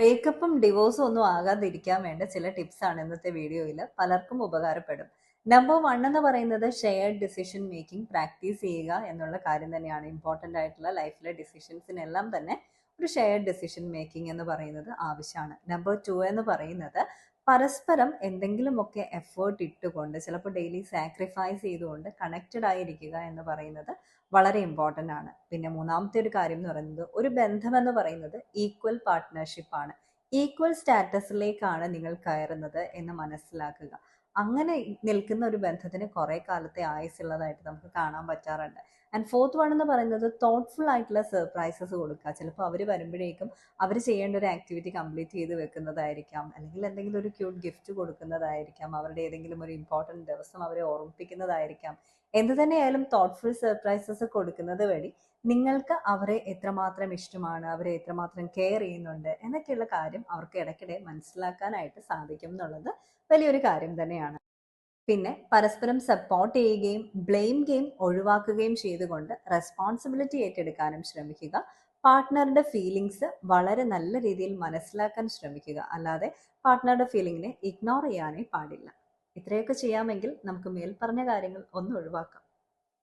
ബ്രേക്കപ്പും ഡിവോഴ്സും ഒന്നും ആകാതിരിക്കാൻ വേണ്ട ചില ടിപ്സ് ആണ് ഇന്നത്തെ വീഡിയോയിൽ പലർക്കും ഉപകാരപ്പെടും. നമ്പർ വൺ എന്ന് പറയുന്നത് ഷെയർഡ് ഡിസിഷൻ മേക്കിംഗ് പ്രാക്ടീസ് ചെയ്യുക എന്നുള്ള കാര്യം തന്നെയാണ് ഇമ്പോർട്ടന്റ് ആയിട്ടുള്ള ലൈഫിലെ ഡിസിഷൻസിനെല്ലാം തന്നെ ഒരു ഷെയർഡ് ഡിസിഷൻ മേക്കിംഗ് എന്ന് പറയുന്നത് ആവശ്യമാണ്. നമ്പർ ടു എന്ന് പറയുന്നത് പരസ്പരം എന്തെങ്കിലുമൊക്കെ എഫേർട്ട് ഇട്ടുകൊണ്ട് ചിലപ്പോൾ ഡെയിലി സാക്രിഫൈസ് ചെയ്തുകൊണ്ട് കണക്റ്റഡ് ആയിരിക്കുക എന്ന് പറയുന്നത് വളരെ ഇമ്പോർട്ടന്റ് ആണ്. പിന്നെ മൂന്നാമത്തെ ഒരു കാര്യം എന്ന് പറയുന്നത് ഒരു ബന്ധം എന്ന് പറയുന്നത് ഈക്വൽ പാർട്ട്ണർഷിപ്പാണ് ഈക്വൽ സ്റ്റാറ്റസിലേക്കാണ് നിങ്ങൾ കയറുന്നത് എന്ന് മനസ്സിലാക്കുക. അങ്ങനെ നിൽക്കുന്ന ഒരു ബന്ധത്തിന് കുറെ കാലത്തെ ആയുസുള്ളതായിട്ട് നമുക്ക് കാണാൻ പറ്റാറുണ്ട്. ആൻഡ് ഫോർത്ത് വൺ എന്ന് പറയുന്നത് തോട്ട്ഫുൾ ആയിട്ടുള്ള സർപ്രൈസസ് കൊടുക്കുക. ചിലപ്പോൾ അവർ വരുമ്പോഴേക്കും അവർ ചെയ്യേണ്ട ഒരു ആക്ടിവിറ്റി കംപ്ലീറ്റ് ചെയ്ത് വെക്കുന്നതായിരിക്കാം. അല്ലെങ്കിൽ എന്തെങ്കിലും ഒരു ക്യൂട്ട് ഗിഫ്റ്റ് കൊടുക്കുന്നതായിരിക്കാം. അവരുടെ ഏതെങ്കിലും ഒരു ഇമ്പോർട്ടന്റ് ദിവസം അവരെ ഓർമ്മിപ്പിക്കുന്നതായിരിക്കാം. എന്ത് തന്നെയായാലും തോട്ട്ഫുൾ സർപ്രൈസസ് കൊടുക്കുന്നത് വഴി നിങ്ങൾക്ക് അവരെ എത്രമാത്രം ഇഷ്ടമാണ് അവരെ എത്രമാത്രം കെയർ ചെയ്യുന്നുണ്ട് എന്നൊക്കെയുള്ള കാര്യം അവർക്ക് ഇടയ്ക്കിടെ മനസ്സിലാക്കാനായിട്ട് സാധിക്കും എന്നുള്ളത് വലിയൊരു കാര്യം തന്നെയാണ്. പിന്നെ പരസ്പരം സപ്പോർട്ട് ചെയ്യുകയും ബ്ലെയിം ഗെയിം ഒഴിവാക്കുകയും ചെയ്തുകൊണ്ട് റെസ്പോൺസിബിലിറ്റി ഏറ്റെടുക്കാനും ശ്രമിക്കുക. പാർട്ട്ണറുടെ ഫീലിങ്സ് വളരെ നല്ല രീതിയിൽ മനസ്സിലാക്കാൻ ശ്രമിക്കുക. അല്ലാതെ പാർട്ട്ണറുടെ ഫീലിങ്ങിനെ ഇഗ്നോർ ചെയ്യാനേ പാടില്ല. ഇത്രയൊക്കെ ചെയ്യാമെങ്കിൽ നമുക്ക് മേൽപ്പറഞ്ഞ കാര്യങ്ങൾ ഒന്ന് ഒഴിവാക്കാം.